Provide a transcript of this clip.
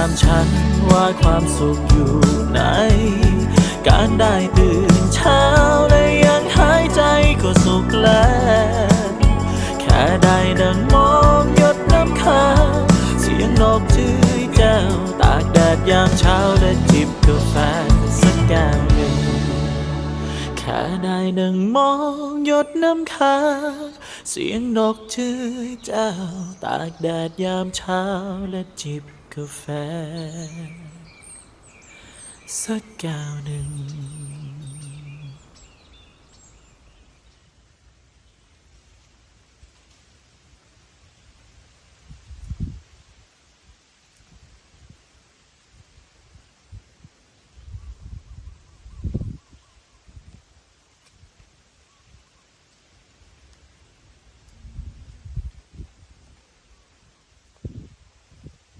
ามฉันว่าความสุขอยู่ไหน การได้ตื่นเช้าและยังหายใจก็สุขแล้ว แค่ได้นั่งมองหยดน้ำค้างเสียงนกจื้อแจ้วตากแดดยามเช้าและจิบกาแฟ ได้นั่งมองหยดน้ำค้างเสียงนกจื้ยแจ้วตากแดดยามเช้าและจิบกาแฟ สักแก้วหนึ่ง